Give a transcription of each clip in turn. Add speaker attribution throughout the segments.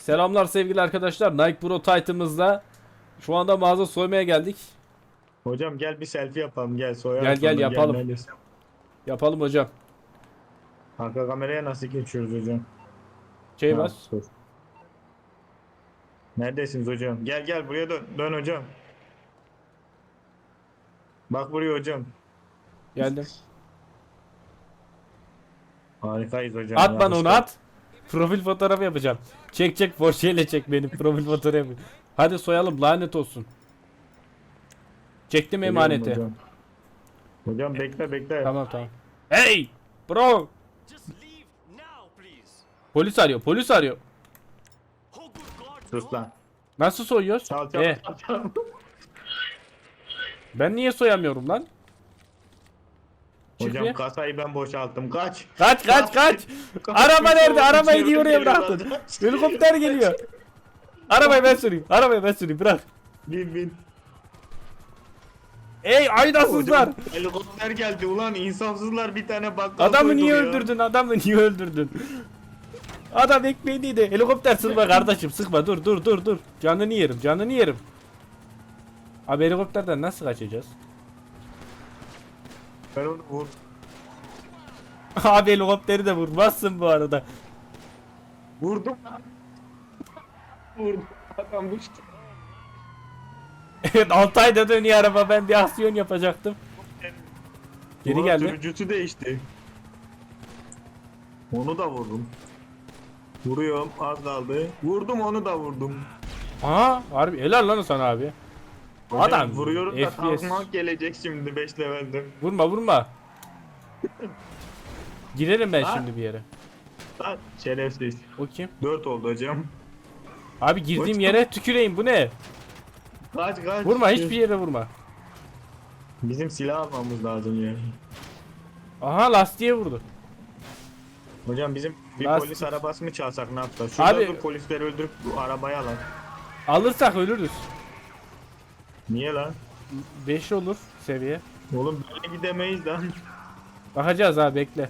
Speaker 1: Selamlar sevgili arkadaşlar. Nike Pro Titan'ımızda şu anda mağaza soymaya geldik.
Speaker 2: Hocam gel bir selfie yapalım gel soyalım.
Speaker 1: Gel, gel, yapalım.
Speaker 2: neredesin?
Speaker 1: Yapalım hocam.
Speaker 2: Arka kameraya nasıl geçiyoruz hocam?
Speaker 1: Şey bas.
Speaker 2: dur. Neredesiniz hocam? Gel gel buraya dön. Dön hocam. Bak buraya hocam.
Speaker 1: Geldim.
Speaker 2: Harikayız hocam.
Speaker 1: At bana onu at. Profil fotoğrafı yapacağım. Çek çek Porsche ile çek benim profil fotoğrafı. Hadi soyalım lanet olsun. Çektim emaneti.
Speaker 2: Hocam. hocam bekle bekle.
Speaker 1: Tamam tamam. Hey bro. Polis arıyor polis arıyor.
Speaker 2: Sus lan.
Speaker 1: Nasıl soyuyoruz?
Speaker 2: Çal çal
Speaker 1: Eh,
Speaker 2: çal çal.
Speaker 1: ben niye soyamıyorum lan?
Speaker 2: Hocam
Speaker 1: bir.
Speaker 2: kasayı ben boşalttım. Kaç.
Speaker 1: Kaç kaç kaç. Araba nerede? Arabayı niye oraya bıraktın? Helikopter geliyor. Arabayı ben süreyim. Arabayı ben süreyim. Bırak.
Speaker 2: Bin bin.
Speaker 1: Ey aynasızlar.
Speaker 2: Hocam helikopter geldi ulan insansızlar bir tane bakkal
Speaker 1: Adamı niye
Speaker 2: ya.
Speaker 1: öldürdün? Adamı niye öldürdün? Adam ekmeğiydi. Helikopter sıkma kardeşim. Sıkma. Dur dur dur dur. Canını yerim. Canını yerim. Abi helikopterden nasıl kaçacağız?
Speaker 2: Ben onu vur.
Speaker 1: Abi helikopteri de vurmazsın bu arada.
Speaker 2: Vurdum lan. Vurdum. Adam düştü.
Speaker 1: Evet 6 ayda dönüyor araba. Ben bir aksiyon yapacaktım. Geri geldi.
Speaker 2: Sürücüsü değişti. Onu da vurdum. Vuruyorum az kaldı. Vurdum onu da vurdum.
Speaker 1: Aa harbi helal lan sana abi.
Speaker 2: Hocam,
Speaker 1: Adam
Speaker 2: vuruyorum da tank gelecek şimdi 5 levelde.
Speaker 1: Vurma vurma. Girerim ben
Speaker 2: Ha?
Speaker 1: şimdi bir yere.
Speaker 2: Lan şerefsiz.
Speaker 1: O kim?
Speaker 2: 4 oldu hocam.
Speaker 1: Abi girdiğim
Speaker 2: Hocam.
Speaker 1: yere tüküreyim bu ne?
Speaker 2: Kaç kaç.
Speaker 1: Vurma hiçbir yere vurma.
Speaker 2: Bizim silah almamız lazım ya.
Speaker 1: Aha lastiğe vurdu.
Speaker 2: Hocam bizim bir
Speaker 1: Lastik.
Speaker 2: polis arabası mı çalsak ne yapsak? Şurada
Speaker 1: Abi-
Speaker 2: dur polisleri öldürüp bu arabayı alalım.
Speaker 1: Alırsak ölürüz.
Speaker 2: Niye lan?
Speaker 1: 5 olur seviye.
Speaker 2: Oğlum böyle gidemeyiz lan.
Speaker 1: Bakacağız abi bekle.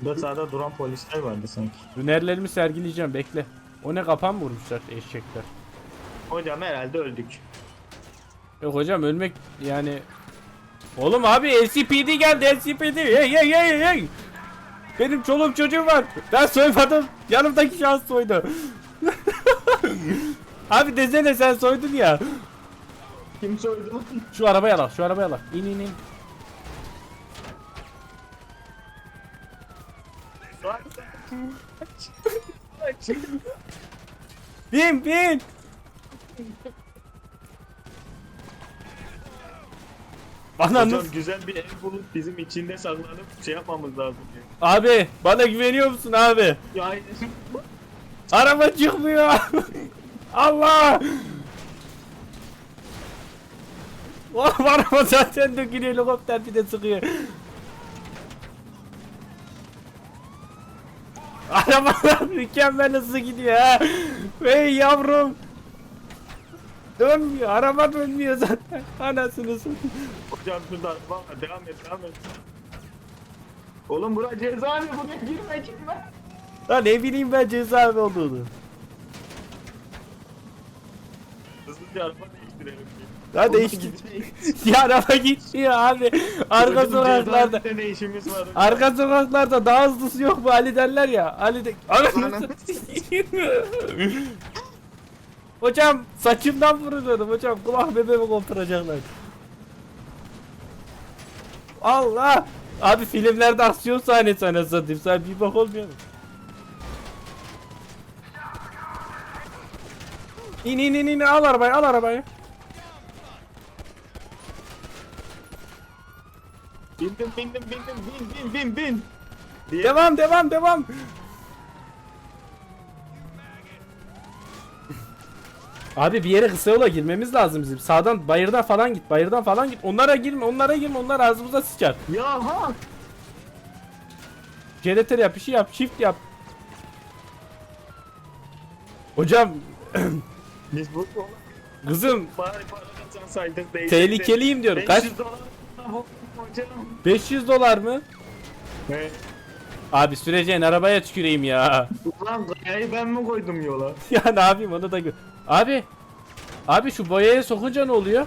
Speaker 2: Burada sağda duran polisler vardı sanki.
Speaker 1: Hünerlerimi sergileyeceğim bekle. O ne kapan mı vurmuşlar eşekler.
Speaker 2: Hocam herhalde öldük.
Speaker 1: Yok hocam ölmek yani... Oğlum abi LCPD geldi LCPD. Hey hey hey hey. Benim çoluğum çocuğum var. Ben soymadım. Yanımdaki şahıs soydu. abi desene sen soydun ya.
Speaker 2: Kim soydu?
Speaker 1: Şu arabaya al şu arabaya al. İn in in. Bin bin. Bana
Speaker 2: Hocam
Speaker 1: nasıl-
Speaker 2: güzel bir ev bulup bizim içinde saklanıp şey yapmamız lazım. ya.
Speaker 1: Abi bana güveniyor musun abi?
Speaker 2: Ya aynen.
Speaker 1: Araba çıkmıyor. Allah. Oğlum araba zaten dökülüyor helikopter bir de sıkıyor. Arabalar mükemmel hızlı gidiyor ha. Hey yavrum. Dönmüyor. Araba dönmüyor zaten. Anasını satayım.
Speaker 2: Hocam şurada valla devam et devam et. Oğlum bura cezaevi buraya girme girme.
Speaker 1: Lan ne bileyim ben cezaevi olduğunu.
Speaker 2: Hızlıca araba değiştirelim.
Speaker 1: Ya değişti. ya araba gitmiyor abi. Arka sokaklarda.
Speaker 2: Ne işimiz var?
Speaker 1: Arka sokaklarda daha hızlısı yok mu Ali derler ya. Ali de...
Speaker 2: Ananı
Speaker 1: hocam saçımdan vuruyordum hocam. Kulak bebeğimi kopturacaklar. Allah! Abi filmlerde aksiyon sahnesi anasını satayım. Sen bir bak olmuyor mu? İn in in in al arabayı al arabayı.
Speaker 2: Bindim bindim bindim bin bin bin bin. Diye
Speaker 1: Devam devam devam. Abi bir yere kısa yola girmemiz lazım bizim. Sağdan bayırdan falan git. Bayırdan falan git. Onlara girme. Onlara girme. Onlar ağzımıza sıçar.
Speaker 2: Ya ha.
Speaker 1: Jeneratör yap. Bir şey yap. Shift yap. Hocam
Speaker 2: Biz bu
Speaker 1: kızım
Speaker 2: bari para kazansaydık değildi.
Speaker 1: tehlikeliyim diyorum. Kaç?
Speaker 2: 500 dolar. Hocam.
Speaker 1: 500 dolar mı?
Speaker 2: Evet.
Speaker 1: Abi süreceğin arabaya tüküreyim ya.
Speaker 2: Ulan kayayı ben mi koydum yola?
Speaker 1: ya ne yapayım onu da gö- Abi. Abi şu boyaya sokunca ne oluyor?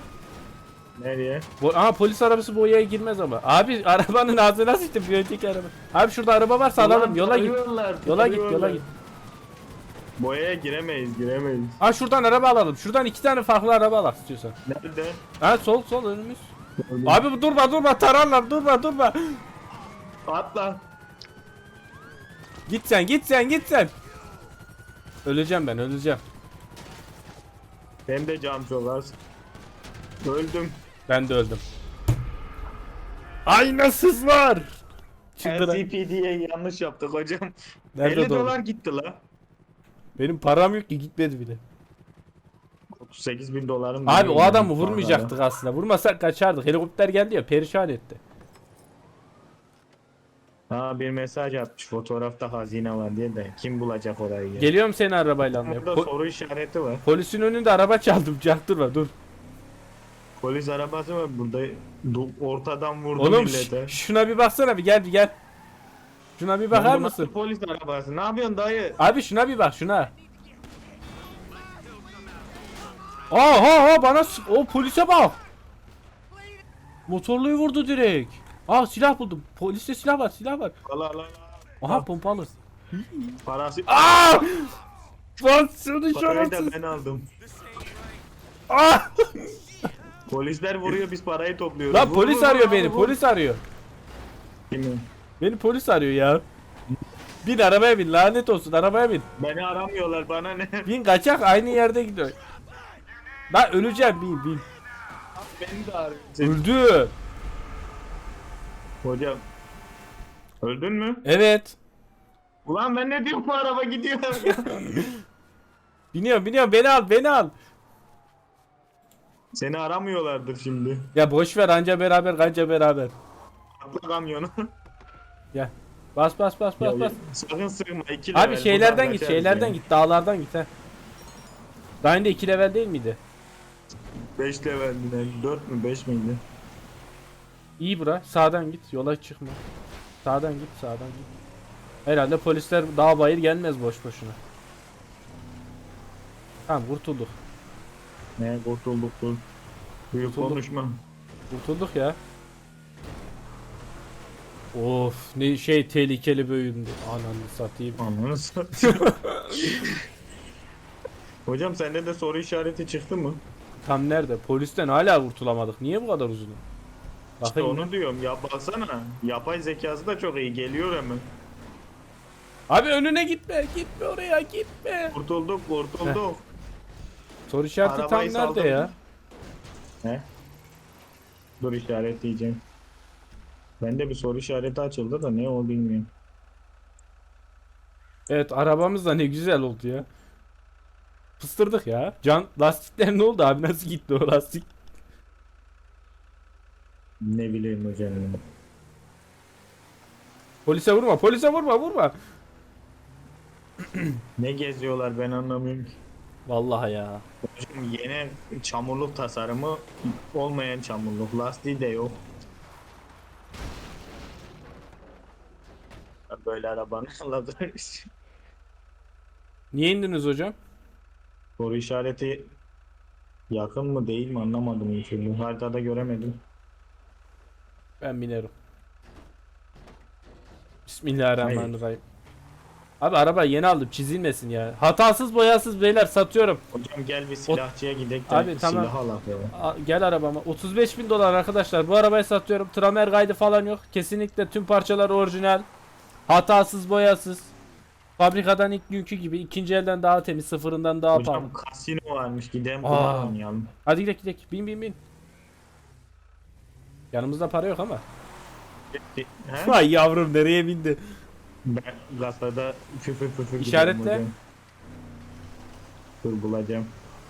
Speaker 2: Nereye?
Speaker 1: Bu, aha polis arabası boyaya girmez ama. Abi arabanın ağzına sıçtım bir önceki araba. Abi şurada araba varsa alalım
Speaker 2: Ulan
Speaker 1: yola git.
Speaker 2: tarıyorlar,
Speaker 1: Yola git yola
Speaker 2: tarıyorlar.
Speaker 1: git.
Speaker 2: Boyaya giremeyiz giremeyiz.
Speaker 1: Ha şuradan araba alalım. Şuradan iki tane farklı araba al istiyorsan.
Speaker 2: Nerede?
Speaker 1: Ha sol sol önümüz. Abi bu durma durma tararlar durma durma.
Speaker 2: Atla.
Speaker 1: Git sen git sen git sen. Öleceğim ben öleceğim.
Speaker 2: Hem de cam çok az. Öldüm.
Speaker 1: Ben de öldüm. Aynasız var. Çıktıra.
Speaker 2: LCPD'ye yanlış yaptık hocam.
Speaker 1: Nerede
Speaker 2: 50
Speaker 1: doğru?
Speaker 2: dolar gitti la.
Speaker 1: Benim param yok ki gitmedi bile.
Speaker 2: 38 bin dolarım.
Speaker 1: Abi o adamı vurmayacaktık aslında. Vurmasak kaçardık. Helikopter geldi ya perişan etti.
Speaker 2: Ha bir mesaj atmış fotoğrafta hazine var diye de kim bulacak orayı ya?
Speaker 1: Geliyorum seni arabayla almaya.
Speaker 2: Burada
Speaker 1: Po-
Speaker 2: soru işareti var.
Speaker 1: polisin önünde araba çaldım. Çaktırma dur.
Speaker 2: Polis arabası var burada ortadan vurdu
Speaker 1: Oğlum
Speaker 2: millete.
Speaker 1: ş- şuna bir baksana bir gel bir gel. Şuna bir bakar mısın?
Speaker 2: Polis arabası. Ne yapıyorsun dayı?
Speaker 1: Abi şuna bir bak şuna. Aa ha ha bana s- o polise bak. Motorluyu vurdu direkt. Aa silah buldum. Poliste silah var silah var.
Speaker 2: Allah Allah.
Speaker 1: Aha pompalı.
Speaker 2: Parası.
Speaker 1: Aa! Lan şunu
Speaker 2: Parayı da ben aldım.
Speaker 1: Aa!
Speaker 2: Polisler vuruyor biz parayı topluyoruz.
Speaker 1: Lan
Speaker 2: Vur,
Speaker 1: polis
Speaker 2: vur,
Speaker 1: arıyor
Speaker 2: vur,
Speaker 1: beni.
Speaker 2: vur.
Speaker 1: Polis arıyor.
Speaker 2: Kimi?
Speaker 1: Beni polis arıyor ya. Bin arabaya bin lanet olsun arabaya bin.
Speaker 2: Beni aramıyorlar bana ne?
Speaker 1: Bin kaçak aynı yerde gidiyor. Ben öleceğim bin bin.
Speaker 2: Beni de arıyor.
Speaker 1: Öldü.
Speaker 2: Hocam. Öldün mü?
Speaker 1: Evet.
Speaker 2: Ulan ben ne diyorum bu araba gidiyor.
Speaker 1: Biniyorum biniyorum beni al beni al.
Speaker 2: Seni aramıyorlardır şimdi.
Speaker 1: Ya boş ver anca beraber kanca beraber.
Speaker 2: Atla kamyonu.
Speaker 1: Gel. Bas bas bas bas
Speaker 2: Ya,
Speaker 1: bas.
Speaker 2: Sakın sıkma. iki
Speaker 1: Abi
Speaker 2: level,
Speaker 1: şeylerden git şeylerden
Speaker 2: yani.
Speaker 1: git dağlardan git ha. Daha önce 2 level değil miydi?
Speaker 2: Beş level yine. Dört mü beş miydi?
Speaker 1: İyi bura sağdan git yola çıkma. Sağdan git sağdan git. Herhalde polisler dağ bayır gelmez boş boşuna. Tamam kurtulduk.
Speaker 2: Ne kurtulduk dur. Büyük
Speaker 1: Kurtulduk.
Speaker 2: konuşma.
Speaker 1: Kurtulduk ya. Of ne şey tehlikeli oyundu. Ananı satayım.
Speaker 2: Ananı satayım. Hocam sende de soru işareti çıktı mı?
Speaker 1: Tam nerede? Polisten hala kurtulamadık. Niye bu kadar uzun?
Speaker 2: İşte
Speaker 1: Bakayım.
Speaker 2: onu diyorum. Ya baksana. Yapay zekası da çok iyi. Geliyor hemen.
Speaker 1: Abi önüne gitme. Gitme oraya gitme.
Speaker 2: Kurtulduk kurtulduk.
Speaker 1: Soru işareti tam
Speaker 2: Arabayı
Speaker 1: nerede
Speaker 2: saldım.
Speaker 1: ya?
Speaker 2: He? Dur işaretleyeceğim. Bende bir soru işareti açıldı da ne o bilmiyorum.
Speaker 1: Evet arabamız da ne güzel oldu ya. Fıstırdık ya. Can lastikler ne oldu abi? Nasıl gitti o lastik?
Speaker 2: Ne bileyim hocam. ya.
Speaker 1: Polise vurma. Polise vurma vurma.
Speaker 2: Ne geziyorlar ben anlamıyorum ki.
Speaker 1: Vallahi ya.
Speaker 2: Hocam yeni çamurluk tasarımı olmayan çamurluk. Lastiği de yok. Böyle arabanı anladım.
Speaker 1: Niye indiniz hocam?
Speaker 2: Soru işareti yakın mı değil mi anlamadım türlü. Haritada göremedim.
Speaker 1: Ben binerim. Bismillahirrahmanirrahim. Abi araba yeni aldım çizilmesin ya. Hatasız boyasız beyler satıyorum.
Speaker 2: Hocam gel bir silahçıya gidelim de
Speaker 1: Abi, tamam.
Speaker 2: silah ya.
Speaker 1: A- gel arabama. 35 bin dolar arkadaşlar. Bu arabayı satıyorum. Tramer kaydı falan yok. Kesinlikle tüm parçalar orijinal. Hatasız boyasız. Fabrikadan ilk günkü gibi ikinci elden daha temiz sıfırından daha pahalı.
Speaker 2: Hocam kasino varmış gidelim
Speaker 1: Aa.
Speaker 2: kumar oynayalım.
Speaker 1: Hadi gidelim gidelim. Bin bin bin. Yanımızda para yok ama.
Speaker 2: He?
Speaker 1: Vay yavrum nereye bindi?
Speaker 2: Ben kasada füfür füfür
Speaker 1: İşaretle.
Speaker 2: gidiyorum hocam. Dur bulacağım.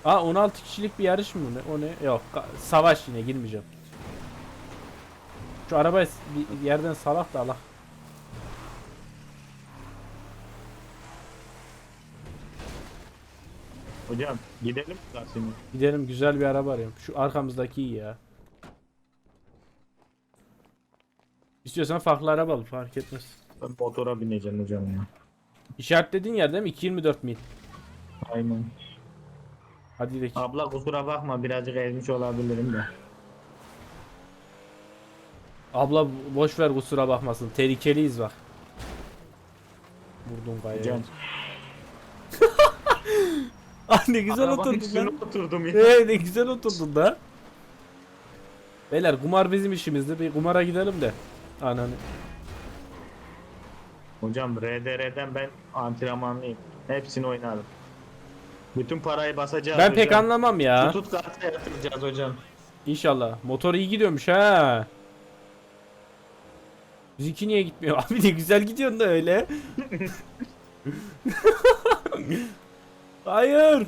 Speaker 1: Aa 16 kişilik bir yarış mı ne? O ne? Yok. ka- Savaş yine girmeyeceğim. Şu arabayı s- bir yerden salak da Allah.
Speaker 2: Hocam gidelim kasino.
Speaker 1: Gidelim güzel bir araba arıyorum. Şu arkamızdaki iyi ya. İstiyorsan farklı araba al fark etmez.
Speaker 2: Ben motora bineceğim hocam ya.
Speaker 1: İşaretlediğin yer değil mi? 224 mil.
Speaker 2: Aynen.
Speaker 1: Hadi gidelim.
Speaker 2: Abla kusura bakma birazcık ezmiş olabilirim de.
Speaker 1: Abla boş ver kusura bakmasın. Tehlikeliyiz bak. Vurdum kayaya.
Speaker 2: Hocam.
Speaker 1: Ah ne güzel
Speaker 2: arabanın
Speaker 1: oturdun
Speaker 2: üstüne
Speaker 1: lan.
Speaker 2: oturdum ya.
Speaker 1: Ee, ne güzel oturdun da. Beyler kumar bizim işimizdi. Bir kumara gidelim de. Ananı.
Speaker 2: Hocam RDR'den ben antrenmanlıyım. Hepsini oynarım. Bütün parayı basacağız
Speaker 1: Ben
Speaker 2: hocam.
Speaker 1: pek anlamam ya.
Speaker 2: Tut karta yatıracağız hocam.
Speaker 1: İnşallah. Motor iyi gidiyormuş ha. Bizimki niye gitmiyor? Abi ne güzel gidiyorsun da öyle. Hayır.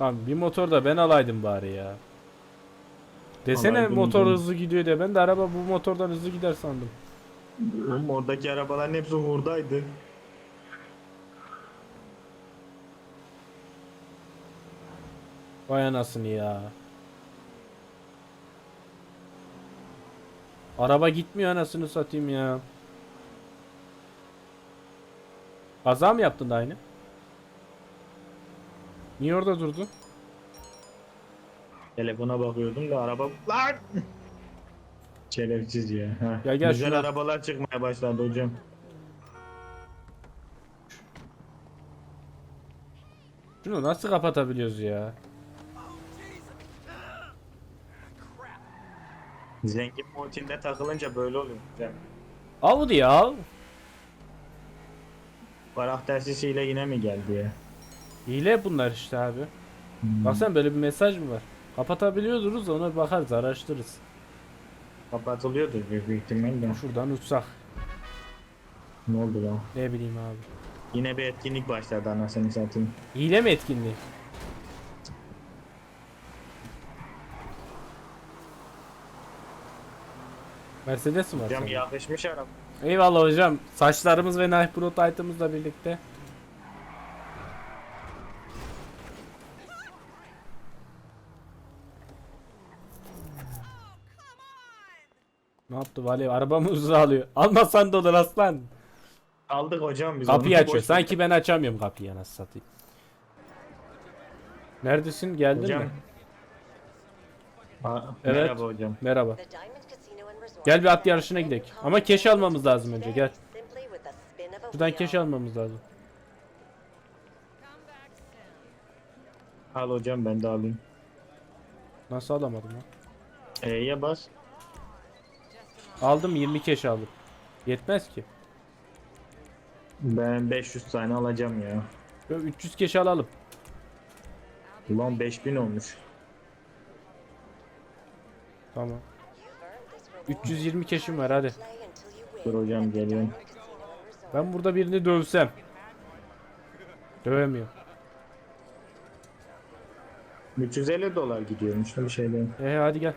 Speaker 1: Lan bir motor da ben alaydım bari ya. Desene
Speaker 2: Alaydın
Speaker 1: motor
Speaker 2: canım.
Speaker 1: hızlı gidiyor de ben de araba bu motordan hızlı gider sandım.
Speaker 2: Oğlum oradaki arabaların hepsi hurdaydı.
Speaker 1: Vay anasını ya. Araba gitmiyor anasını satayım ya. Kaza mı yaptın da aynı? Niye orada durdun?
Speaker 2: Telefona bakıyordum da araba... Lan! Şerefsiz ya. Ha.
Speaker 1: Gel, gel
Speaker 2: Güzel
Speaker 1: şuna.
Speaker 2: arabalar çıkmaya başladı hocam.
Speaker 1: Şunu nasıl kapatabiliyoruz ya?
Speaker 2: Zengin multinde takılınca böyle oluyor. hocam.
Speaker 1: Audi ya.
Speaker 2: Karaktersisiyle yine mi geldi ya?
Speaker 1: Hile bunlar işte abi. Baksana böyle bir mesaj mı var? Kapatabiliyoruz da ona bakarız araştırırız.
Speaker 2: Kapatılıyordur büyük bir ihtimalle.
Speaker 1: Şuradan uçsak.
Speaker 2: Ne oldu lan?
Speaker 1: Ne bileyim abi.
Speaker 2: Yine bir etkinlik başladı anasını satayım.
Speaker 1: Hile mi etkinliği? Mercedes mi var?
Speaker 2: Hocam
Speaker 1: sende?
Speaker 2: yakışmış araba.
Speaker 1: Eyvallah hocam. Saçlarımız ve Knife Pro Titan'ımızla birlikte. Ne yaptı Vali? Arabamı hızlı alıyor. Almasan da olur aslan.
Speaker 2: Aldık hocam biz
Speaker 1: Kapıyı
Speaker 2: onu.
Speaker 1: açıyor.
Speaker 2: Boş-
Speaker 1: Sanki ben açamıyorum kapıyı anasını satayım. Neredesin? Geldin
Speaker 2: Hocam.
Speaker 1: mi?
Speaker 2: Aa,
Speaker 1: Evet.
Speaker 2: Merhaba hocam.
Speaker 1: Merhaba.
Speaker 3: The Diamond
Speaker 1: Gel bir at yarışına gidelim. Ama keş almamız lazım önce, gel. Şuradan keş almamız lazım.
Speaker 2: Al hocam ben de alayım.
Speaker 1: Nasıl alamadım lan?
Speaker 2: E'ye bas.
Speaker 1: Aldım 20 keş aldım. Yetmez ki.
Speaker 2: Ben 500 tane alacağım ya.
Speaker 1: Böyle 300 keş alalım.
Speaker 2: Ulan 5000 olmuş.
Speaker 1: Tamam. 320 keşim var hadi.
Speaker 2: Dur hocam geliyorum.
Speaker 1: Ben burada birini dövsem. Dövemiyorum.
Speaker 2: 350 dolar gidiyormuş bir şeyden.
Speaker 1: E hadi gel.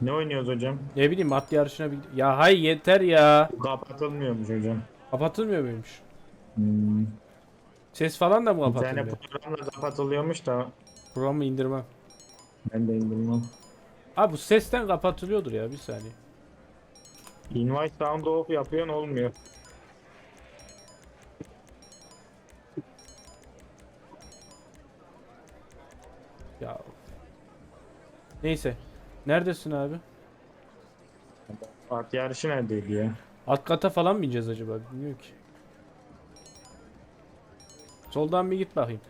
Speaker 2: Ne oynuyoruz hocam?
Speaker 1: Ne bileyim at yarışına bir... Ya hay yeter ya.
Speaker 2: Kapatılmıyormuş hocam.
Speaker 1: Kapatılmıyor muymuş?
Speaker 2: Hmm.
Speaker 1: Ses falan da mı
Speaker 2: Bir tane programla kapatılıyormuş da
Speaker 1: Programı indirmem.
Speaker 2: ben de indirmem.
Speaker 1: Abi bu sesten kapatılıyordur ya bir saniye.
Speaker 2: Invite sound off yapıyorsun olmuyor.
Speaker 1: Ya. Neyse. Neredesin abi?
Speaker 2: At yarışı neredeydi ya?
Speaker 1: Alt kata falan mı ineceğiz acaba? Bilmiyorum ki. Soldan bir git bakayım.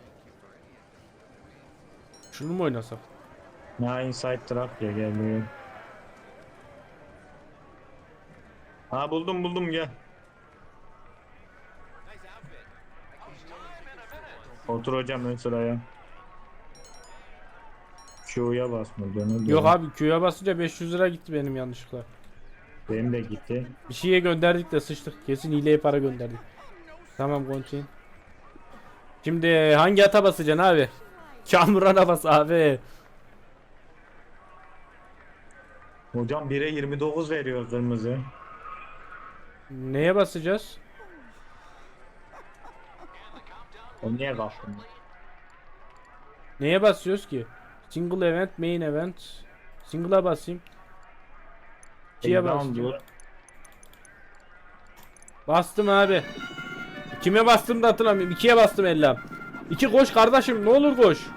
Speaker 1: Şunu mu oynasak?
Speaker 2: Ha Inside Track ya gel buraya. Ha buldum buldum gel. Otur hocam ön sıraya. Q'ya basma dönü
Speaker 1: Yok abi Q'ya basınca 500 lira gitti benim yanlışlıkla.
Speaker 2: Benim de gitti.
Speaker 1: Bir şeye gönderdik de sıçtık. Kesin hileye para gönderdik. Tamam continue. Şimdi hangi ata basacaksın abi? Kamurana bas abi.
Speaker 2: Hocam 1'e 29 veriyor kırmızı.
Speaker 1: Neye basacağız?
Speaker 2: O niye kalktın?
Speaker 1: Neye basıyoruz ki? Single event, main event. Single'a basayım.
Speaker 2: Elli
Speaker 1: bastım. Bastım abi. Kime bastım da hatırlamıyorum. İkiye bastım ellam. İki koş kardeşim ne olur koş.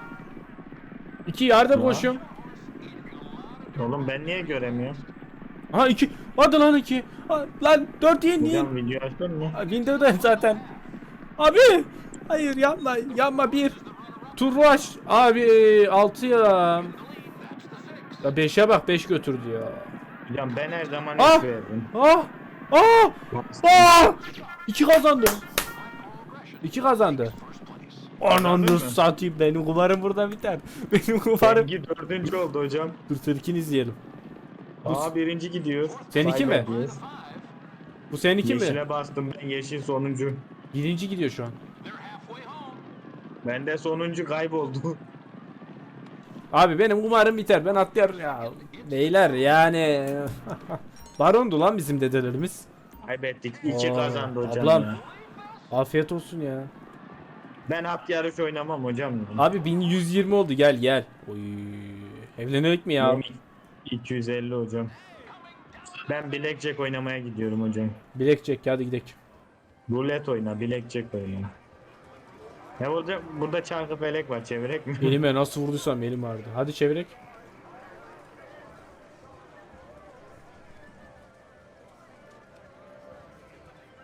Speaker 1: İki yardım
Speaker 2: Ya. Oğlum ben niye göremiyorum?
Speaker 1: Aha iki. Hadi lan iki. Ha, lan dört yiyin yiyin.
Speaker 2: Hocam video açtın mı?
Speaker 1: Ha, Windows'dayım zaten. Abi. Hayır yapma yapma bir. Turruaş. Abi altı ya. Ya 5'e bak 5 götürdü ya.
Speaker 2: Hocam ben her zaman
Speaker 1: Ah!
Speaker 2: veririm.
Speaker 1: Ah! Ah! Ah! İki kazandı. İki kazandı. Ananı
Speaker 2: mı?
Speaker 1: satayım benim kumarım burada biter. Benim kumarım.
Speaker 2: Bengi dördüncü oldu hocam.
Speaker 1: Dur Türk'ün izleyelim.
Speaker 2: Aa birinci gidiyor.
Speaker 1: Seninki mi?
Speaker 2: be.
Speaker 1: Bu seninki mi?
Speaker 2: Yeşile bastım ben yeşil sonuncu.
Speaker 1: Birinci gidiyor şu an.
Speaker 2: Ben de sonuncu kayboldu.
Speaker 1: Abi benim kumarım biter. Ben atlıyorum ya. Beyler yani. Barondu lan bizim dedelerimiz.
Speaker 2: Kaybettik. İki
Speaker 1: Oo,
Speaker 2: kazandı hocam
Speaker 1: ablam.
Speaker 2: ya.
Speaker 1: Afiyet olsun ya.
Speaker 2: Ben at yarış oynamam hocam.
Speaker 1: Abi 1120 oldu gel gel. Oy. Evlenelim mi ya?
Speaker 2: Benim 250 hocam. Ben blackjack oynamaya gidiyorum hocam.
Speaker 1: Blackjack hadi gidelim.
Speaker 2: Rulet oyna, blackjack oyna. Ne olacak? Burada çarkı felek var, çevirek mi?
Speaker 1: Elime nasıl vurduysam elim ağrıdı. Hadi çevirek.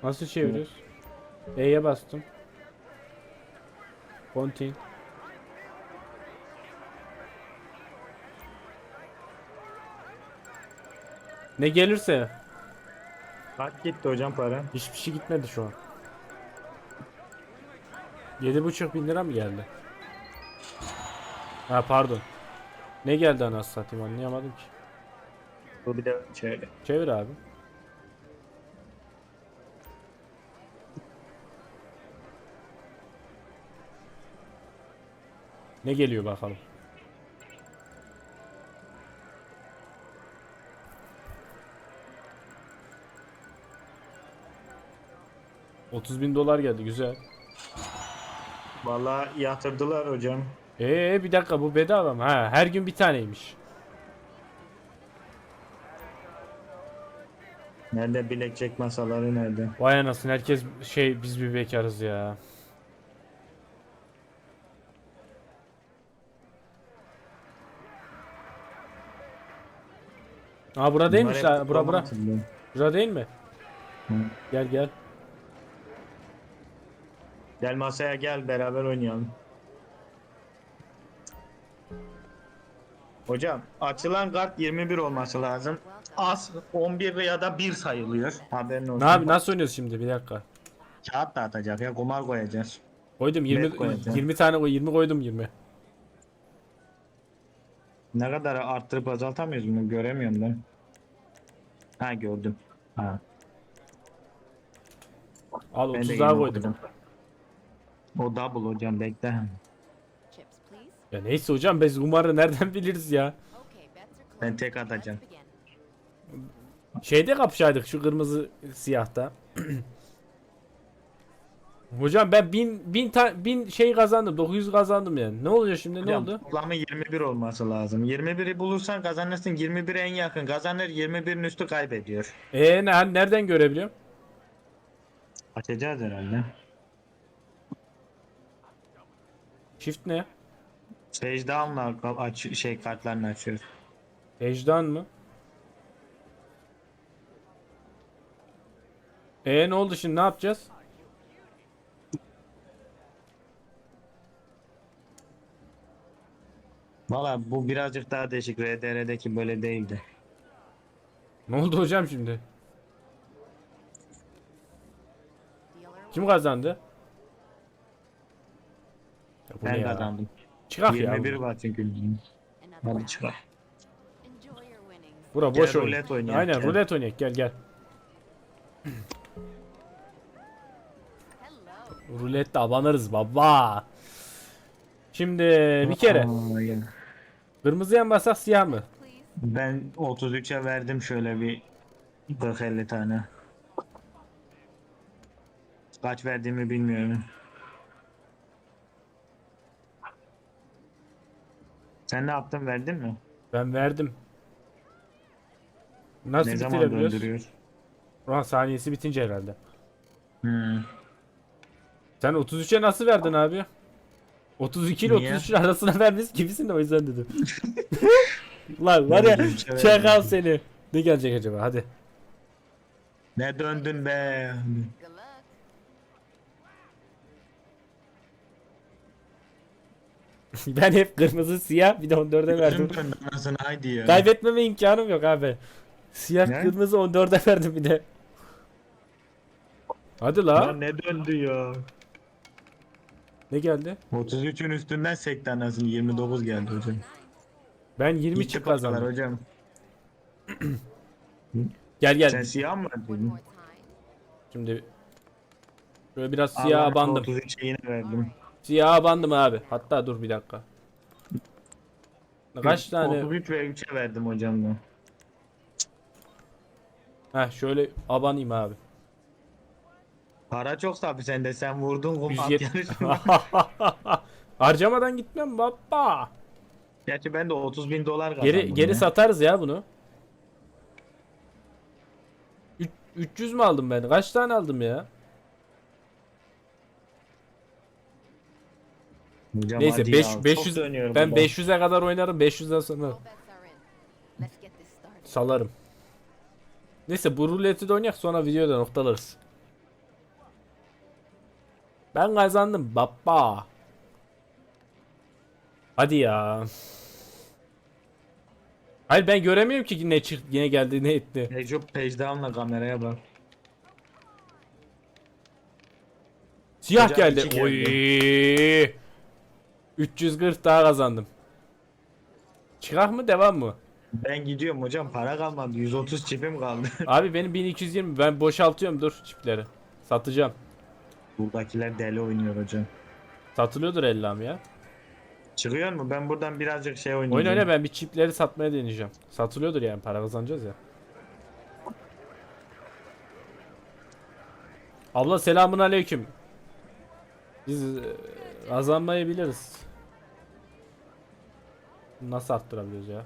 Speaker 1: Nasıl çeviriyoruz? E'ye bastım. Continue. Ne gelirse
Speaker 2: Kaç gitti hocam para?
Speaker 1: hiçbir şey gitmedi şu an. Yedi buçuk bin lira mı geldi? Ha pardon. Ne geldi anasını satayım anlayamadım ki.
Speaker 2: Bu bir de şöyle.
Speaker 1: Çevir abi. Ne geliyor bakalım. Otuz bin dolar geldi güzel.
Speaker 2: Vallahi yatırdılar hocam.
Speaker 1: Ee bir dakika bu bedava mı? Ha her gün bir taneymiş.
Speaker 2: Nerede blackjack masaları nerede?
Speaker 1: Vay anasını herkes şey biz bir bekarız ya. Aa bura değilmiş la. Bura bura. Bura değil mi?
Speaker 2: Hı.
Speaker 1: Gel gel.
Speaker 2: Gel masaya gel beraber oynayalım. Hocam açılan kart 21 olması lazım. Az 11 ya da 1 sayılıyor. Haberin olsun.
Speaker 1: Ne abi nasıl oynuyoruz şimdi bir dakika.
Speaker 2: Kağıt da atacak ya kumar koyacağız.
Speaker 1: Koydum 20
Speaker 2: Net koyacağım.
Speaker 1: 20 tane koy 20 koydum 20.
Speaker 2: Ne kadar arttırıp azaltamıyoruz bunu göremiyorum ben. Ha gördüm. Ha.
Speaker 1: Al
Speaker 2: Ben de
Speaker 1: 30 daha
Speaker 2: yeni
Speaker 1: koydum.
Speaker 2: okudum. O double hocam bekle.
Speaker 3: Chips, please.
Speaker 1: Ya neyse hocam biz kumarı nereden biliriz ya?
Speaker 3: Okay, bets are closed.
Speaker 2: Ben tek atacağım.
Speaker 3: Let's begin.
Speaker 1: Şeyde kapışaydık şu kırmızı siyahta. Hocam ben bin bin ta, bin şey kazandım 900 kazandım yani. Ne oluyor şimdi ne
Speaker 2: Hocam,
Speaker 1: oldu?
Speaker 2: Toplamı 21 olması lazım. 21'i bulursan kazanırsın. 21'e en yakın kazanır. 21'in üstü kaybediyor.
Speaker 1: Ee ne, nereden görebiliyorum?
Speaker 2: Açacağız herhalde.
Speaker 1: Shift ne?
Speaker 2: Secdown'la aç şey kartlarını açıyoruz.
Speaker 1: Ejdan mı? Ee ne oldu şimdi ne yapacağız?
Speaker 2: Valla bu birazcık daha değişik. RDR'deki böyle değildi.
Speaker 1: Ne oldu hocam şimdi? Kim kazandı? Ya bu ne
Speaker 2: Ben
Speaker 1: ya?
Speaker 2: kazandım.
Speaker 1: Çıkak ya.
Speaker 2: 21
Speaker 1: bu.
Speaker 2: var çünkü. Hadi çıkar.
Speaker 1: Bura
Speaker 2: Gel
Speaker 1: boş oyun.
Speaker 2: rulet oynayalım,
Speaker 1: Aynen
Speaker 2: gel.
Speaker 1: rulet oynayak gel gel. Rulette abanırız baba. Şimdi bir kere
Speaker 2: Aa, ya.
Speaker 1: Kırmızıya mı basak siyah mı?
Speaker 2: Ben 33'e verdim şöyle bir 40-50 tane. Kaç verdiğimi bilmiyorum. Sen ne yaptın verdin mi?
Speaker 1: Ben verdim. Nasıl
Speaker 2: ne zaman döndürüyor?
Speaker 1: Ulan saniyesi bitince herhalde.
Speaker 2: Hmm.
Speaker 1: Sen 33'e nasıl verdin abi? 32 ile
Speaker 2: Niye?
Speaker 1: 33'ün arasına vermiş gibisin de o yüzden dedim. Lan var ya
Speaker 2: 33'e
Speaker 1: çakal seni. Ne gelecek acaba hadi.
Speaker 2: Ne döndün be?
Speaker 1: Ben hep kırmızı siyah bir de 14'e verdim.
Speaker 2: Gözüm döndü anasını haydi ya.
Speaker 1: Kaybetmeme imkanım yok abi. Siyah
Speaker 2: Ne?
Speaker 1: kırmızı 14'e verdim bir de. Hadi la.
Speaker 2: Lan ne döndü ya?
Speaker 1: Ne geldi?
Speaker 2: 33'ün üstünden sekti anasını 29 geldi hocam.
Speaker 1: Ben 20
Speaker 2: Gitti
Speaker 1: çık kazandım.
Speaker 2: hocam.
Speaker 1: Gel gel.
Speaker 2: Sen siyah mı verdin?
Speaker 1: Şimdi böyle biraz siyah
Speaker 2: Allah'ın
Speaker 1: bandım.
Speaker 2: 33'e yine verdim.
Speaker 1: Siyah bandım abi. Hatta dur bir dakika. Kaç tane?
Speaker 2: 33 ve 3'e verdim hocam ben.
Speaker 1: Heh şöyle abanayım abi.
Speaker 2: Para çok tabi sende sen vurdun kum at
Speaker 1: 170.
Speaker 2: yarışını.
Speaker 1: Harcamadan gitmem baba.
Speaker 2: Gerçi ben de 30 bin dolar kazandım.
Speaker 1: Geri geri
Speaker 2: ya.
Speaker 1: satarız ya bunu. Üç- 300 mü aldım ben? Kaç tane aldım ya?
Speaker 2: Hocam
Speaker 1: Neyse
Speaker 2: hadi
Speaker 1: 5
Speaker 2: ya, çok
Speaker 1: 500
Speaker 2: dönüyor
Speaker 1: ben
Speaker 2: burada.
Speaker 1: 500'e kadar oynarım. 500'den sonra
Speaker 3: All bets are in. Let's get this started.
Speaker 1: salarım. Neyse bu ruleti de oynayak sonra videoda noktalarız. Ben kazandım baba. Hadi ya. Hayır ben göremiyorum ki ne çıktı, ne geldi, ne etti.
Speaker 2: Neco page kameraya bak.
Speaker 1: Siyah
Speaker 2: Hocam
Speaker 1: geldi.
Speaker 2: iki
Speaker 1: Oy. 340 daha kazandım. Çıkar mı devam mı?
Speaker 2: Ben gidiyorum hocam para kalmadı 130 çipim kaldı.
Speaker 1: Abi benim 1220 ben boşaltıyorum dur çipleri. Satacağım.
Speaker 2: Buradakiler deli oynuyor hocam.
Speaker 1: Satılıyordur ellam ya.
Speaker 2: Çıkıyor mu? Ben buradan birazcık şey oynayacağım.
Speaker 1: Oyun oyna ben bir çipleri satmaya deneyeceğim. Satılıyordur yani para kazanacağız ya. Abla selamun aleyküm. Biz e, kazanmayı biliriz. Nasıl arttırabiliyoruz ya?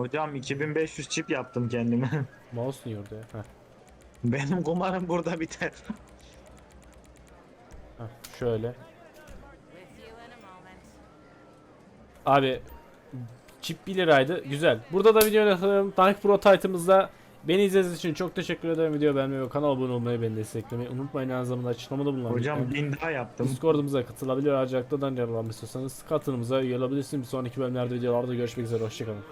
Speaker 2: Hocam 2500 çip yaptım kendime.
Speaker 1: Mouse niye orada ya? Heh,
Speaker 2: Benim kumarım burada biter.
Speaker 1: heh, şöyle. Abi çip 1 liraydı. Güzel. Burada da video oynatalım. Tank Pro Titan'ımızda beni izlediğiniz için çok teşekkür ederim. Video beğenmeyi ve kanala abone olmayı beni desteklemeyi unutmayın. Aynı zamanda açıklamada bulunan
Speaker 2: Hocam bin daha yaptım.
Speaker 1: Discord'umuza katılabilir. Ayrıca yararlanmak istiyorsanız katılımıza üye olabilirsiniz. Bir sonraki bölümlerde videolarda görüşmek üzere. Hoşçakalın.